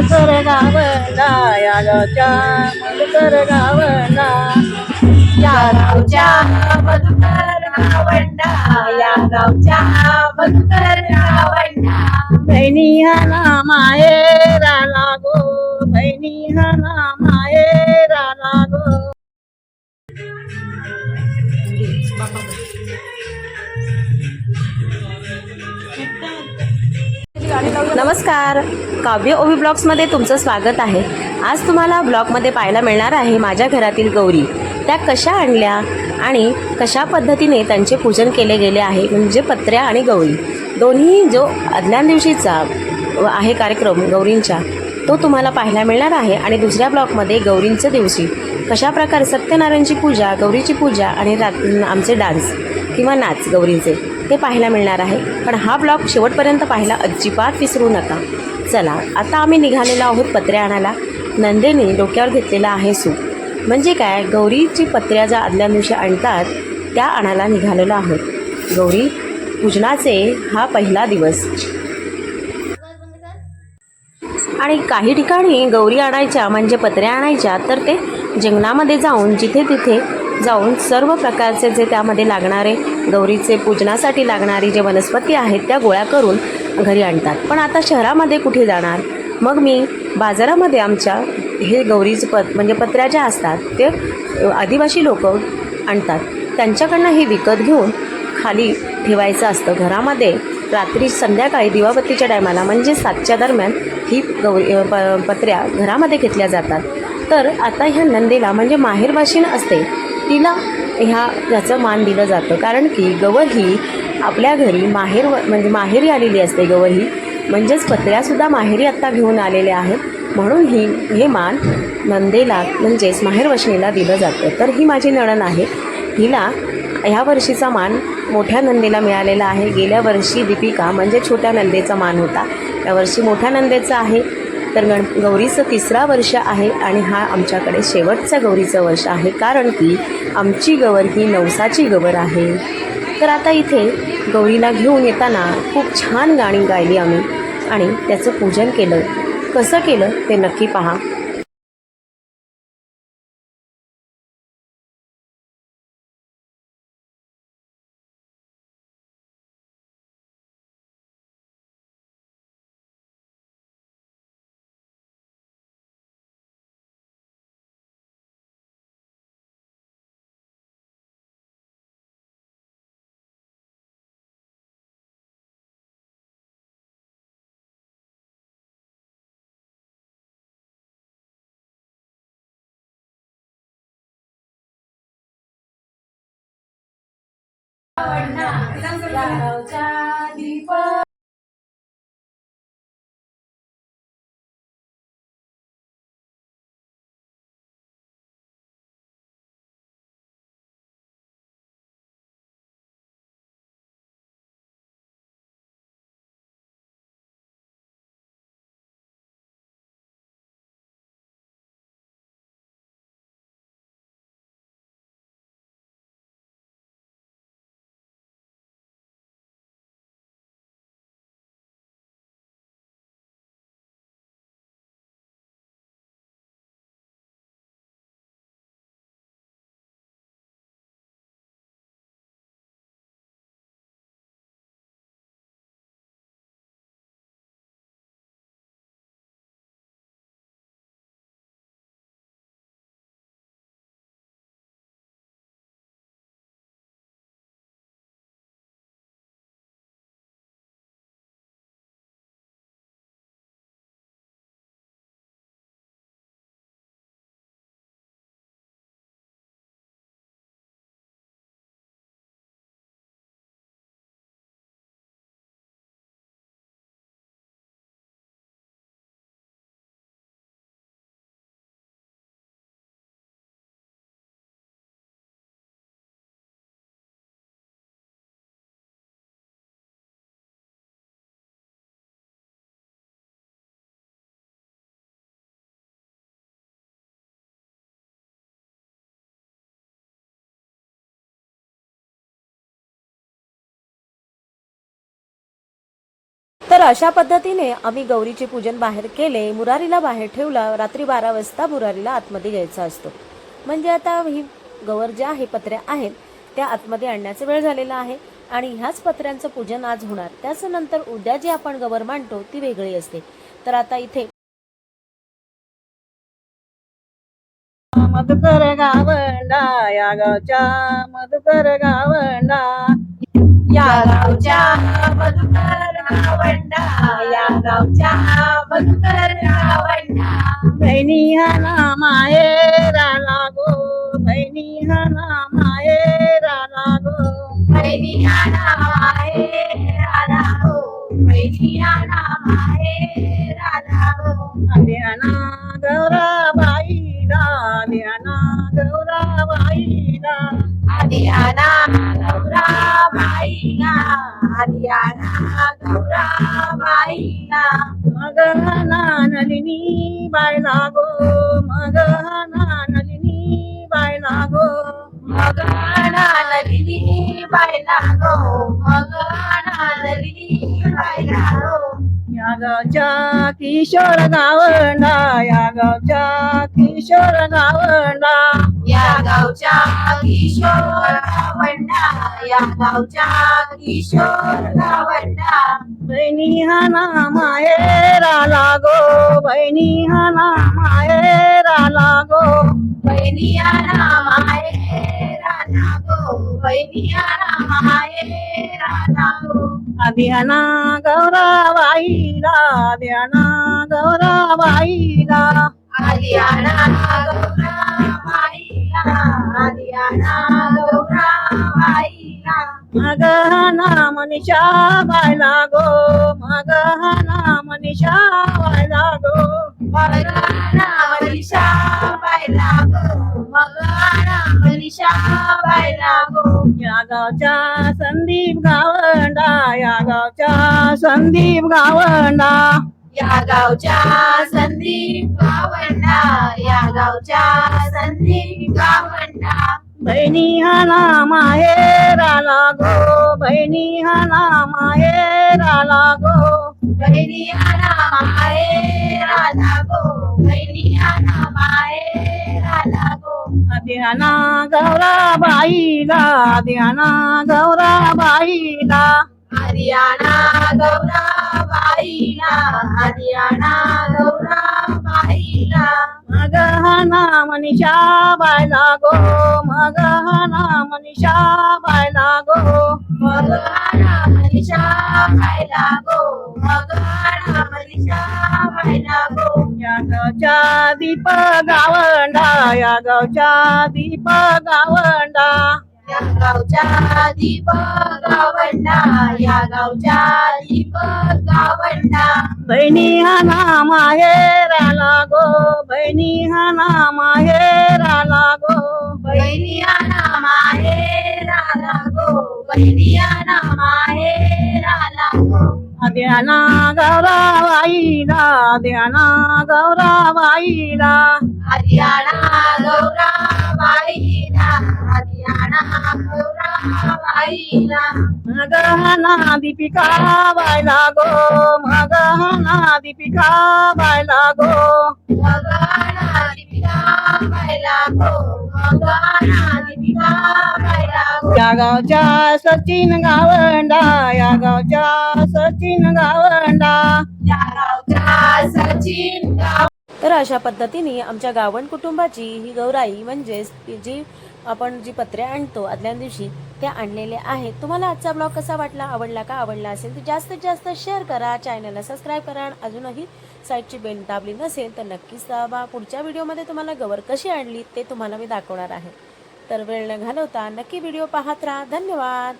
मधुकर गावला या गावच्या मधुकर गावला. या गावच्या मधुकर गावंडा या गावच्या मधुकर गावंडा. बहिणी हा ना मायेरा लागो बहिणी हा ना मायेरा नमस्कार. काव्य ओवी ब्लॉग्समध्ये तुमचं स्वागत आहे. आज तुम्हाला ब्लॉगमध्ये पाहायला मिळणार आहे माझ्या घरातील गौरी. त्या कशा आणल्या आणि कशा पद्धतीने त्यांचे पूजन केले गेले आहे म्हणजे पत्र्या आणि गौरी. दोन्ही जो आदल्या दिवशीचा आहे कार्यक्रम गौरींचा तो तुम्हाला पाहायला मिळणार आहे. आणि दुसऱ्या ब्लॉकमध्ये गौरींच्या दिवशी कशा प्रकारे सत्यनारायणची पूजा गौरीची पूजा आणि रात आमचे डान्स किंवा नाच गौरींचे. ते पाहायला मिळणार आहे. पण हा ब्लॉग शेवटपर्यंत पाहायला अजिबात विसरू नका. चला आता आम्ही निघालेलो आहोत पत्रे आणायला. नंदेने डोक्यावर घेतलेला आहे सूप. म्हणजे काय? गौरीची पत्र्या ज्या आदल्या दिवशी आणतात त्या आणायला निघालेलो आहोत. गौरी पूजनाचे हा पहिला दिवस. आणि काही ठिकाणी गौरी आणायच्या म्हणजे पत्र्या आणायच्या तर ते जंगलामध्ये जाऊन जिथे तिथे जाऊन सर्व प्रकारचे जे त्यामध्ये लागणारे गौरीचे पूजनासाठी लागणारी जे वनस्पती आहेत त्या गोळ्या करून घरी आणतात. पण आता शहरामध्ये कुठे जाणार? मग मी बाजारामध्ये आमच्या हे गौरीचे पत म्हणजे पत्र्या ज्या असतात ते आदिवासी लोक आणतात. त्यांच्याकडनं हे विकत घेऊन खाली ठेवायचं असतं. घरामध्ये रात्री संध्याकाळी दिवाबत्तीच्या टायमाला म्हणजे सातच्या दरम्यान ही गौरी प पत्र्या घरामध्ये घेतल्या जातात. तर आता ह्या नंदेला म्हणजे माहेरवाशीण असते तिला ह्या ह्याचं मान दिलं जातं. कारण की गवर ही आपल्या घरी माहेर म्हणजे माहेरी आलेली असते गवर ही. म्हणजेच पत्र्यासुद्धा माहेरी आत्ता घेऊन आलेल्या आहेत. म्हणून ही हे मान नंदेला म्हणजेच माहेरवशणीला दिलं जातं. तर ही माझी नणन आहे. हिला ह्या वर्षीचा मान मोठ्या नंदेला मिळालेला आहे. गेल्या वर्षी दीपिका म्हणजे छोट्या नंदेचा मान होता. यावर्षी मोठ्या नंदेचा आहे. तर गण गौरीचं तिसरा वर्ष आहे आणि हा आमच्याकडे शेवटचं गौरीचं वर्ष आहे कारण की आमची गवर ही नवसाची गवर आहे. तर आता इथे गौरीला घेऊन येताना खूप छान गाणी गायली आम्ही आणि त्याचं पूजन केलं. कसं केलं ते नक्की पहा. या तर अशा पद्धतीने आम्ही गौरीचे पूजन बाहेर केले मुरारीला बाहेर ठेवला रात्री बारा वाजता मुरारीला आतमध्ये घ्यायचा असतो. म्हणजे आता ही गवर ज्या आहे पत्र्या आहेत त्या आतमध्ये आणण्याचा वेळ झालेला आहे आणि ह्याच पत्र्यांचं पूजन आज होणार. त्याच नंतर उद्या जी आपण गवर मांडतो ती वेगळी असते. तर आता इथे मधुकर गावंडा या गावच्या मधुकर गावंडा. या गावच्या गावच्या बहिणी हा ना माहेरा लागो बहिणी हा ना माहेरा लागो बहिणी आना माहे राधा हो बहिणी आना माहे राधा हो ध्याना आधी आना गौरा बाईला आधी गौरा बाईला मग नलिनी बाय गो मग ना नलिनी बाय गो मग नलिनी बाईला गो मग नलिनी गो या गावच्या किशोर गावंडा या गावच्या किशोर गावंडा. या गावच्या किशोर गावंडा या गावच्या किशोर गावंडा बहिणी हा ना माहेरा लागो बहिणी हा ना माहेरा लागो बहिणी आना माहे राधा गो बहिणी आना माहे राधा गो ध्याना गौराबाईला ध्याना गौराबाईला आधी आना गौरा मग ना मनीषा बाय लागो मग ना मनीषा बाय लागो मग आना मनीषा बायला गो मग मनीषा बायला गो या गावच्या संदीप गावंडा या गावच्या संदीप गावंडा. या गावच्या संदीप गावंडा या गावच्या संदीप गावंडा बहिणी हा ना माहेरा लागो बहिणी हा ना माहेरा लागो बहिणी आना माहे राधा गो. बहिणी आना माहे राधा गो. ध्याना गौराबाईला ध्याना गौराबाईला हरियाणा गौरा बाईला हरियाणा गौरा बाईला मग ना मनीषा बाय लागो मग ना मनीषा बाय लागो मग मनीषा बाईला गो मग मनीषा बायला गो या गावच्या दीप गावंडा या गावच्या दीप गावंडा गावच्या दीप गावंडा या गावच्या दीप गावंडा बहिणी हा ना माहेरा लागो बहिणी हा ना माहेरा लागो बहिणी आना माहे राधा गो. बहिणी आना माहे राधा गो. ध्याना गौराबाईला ध्याना गौराबाईला. हरियाणा गौरा बाईला दीपिका बायला गो मगहना दीपिका बायला लागो मगाना दीपिका बाईला गो मगहना दीपिका बायला गो या गावच्या सचिन गावंडा या गावच्या सचिन गावंडा. या गावच्या सचिन गाव तर अशा पद्धतीने आमच्या गावण कुटुंबाची ही गौराई म्हणजेच ती जी आपण जी पत्रे आणतो आदल्या दिवशी ते आणलेले आहेत. तुम्हाला आजचा ब्लॉग कसा वाटला? आवडला का? आवडला असेल तर जास्तीत जास्त शेअर करा. चॅनलला सबस्क्राईब करा. आणि अजूनही साईडची बेल दाबली नसेल तर नक्कीच दाबा. पुढच्या व्हिडिओमध्ये तुम्हाला गवर कशी आणली ते तुम्हाला मी दाखवणार आहे. तर वेळ न घालवता नक्की व्हिडिओ पाहत राहा. धन्यवाद!